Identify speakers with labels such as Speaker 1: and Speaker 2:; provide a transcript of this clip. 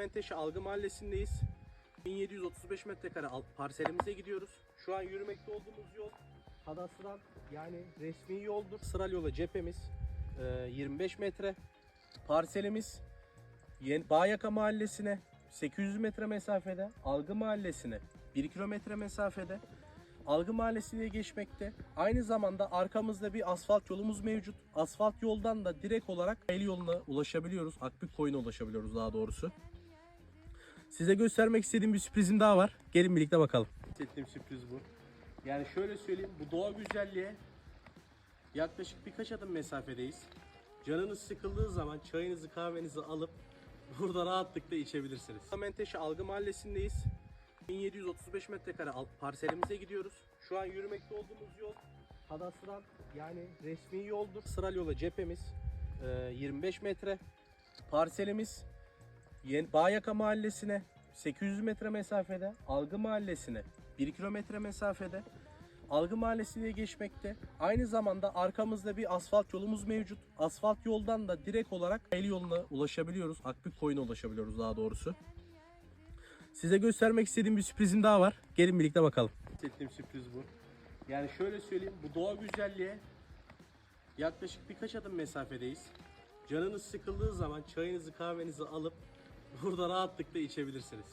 Speaker 1: Menteşe Algı Mahallesi'ndeyiz. 1735 metrekare parselimize gidiyoruz. Şu an yürümekte olduğumuz yol kadastral yani resmi yoldur. Sıral yola cephemiz e, 25 metre. Parselimiz Bağyaka Mahallesi'ne 800 metre mesafede, Algı Mahallesi'ne 1 kilometre mesafede. Algı Mahallesi diye geçmekte. Aynı zamanda arkamızda bir asfalt yolumuz mevcut. Asfalt yoldan da direkt olarak el yoluna ulaşabiliyoruz. Akbük koyuna ulaşabiliyoruz daha doğrusu. Size göstermek istediğim bir sürprizim daha var. Gelin birlikte bakalım. Hissettiğim sürpriz bu. Yani şöyle söyleyeyim. Bu doğa güzelliğe yaklaşık birkaç adım mesafedeyiz. Canınız sıkıldığı zaman çayınızı kahvenizi alıp burada rahatlıkla içebilirsiniz. Menteşe Algı Mahallesi'ndeyiz. 1735 metrekare parselimize gidiyoruz. Şu an yürümekte olduğumuz yol kadastral yani resmi yoldur. Sıral yola cephemiz e, 25 metre. Parselimiz Bağyaka Mahallesi'ne 800 metre mesafede, Algı Mahallesi'ne 1 kilometre mesafede. Algı Mahallesi diye geçmekte. Aynı zamanda arkamızda bir asfalt yolumuz mevcut. Asfalt yoldan da direkt olarak el yoluna ulaşabiliyoruz. Akbük koyuna ulaşabiliyoruz daha doğrusu. Size göstermek istediğim bir sürprizim daha var. Gelin birlikte bakalım. Hissettiğim sürpriz bu. Yani şöyle söyleyeyim. Bu doğa güzelliğe yaklaşık birkaç adım mesafedeyiz. Canınız sıkıldığı zaman çayınızı kahvenizi alıp burada rahatlıkla içebilirsiniz.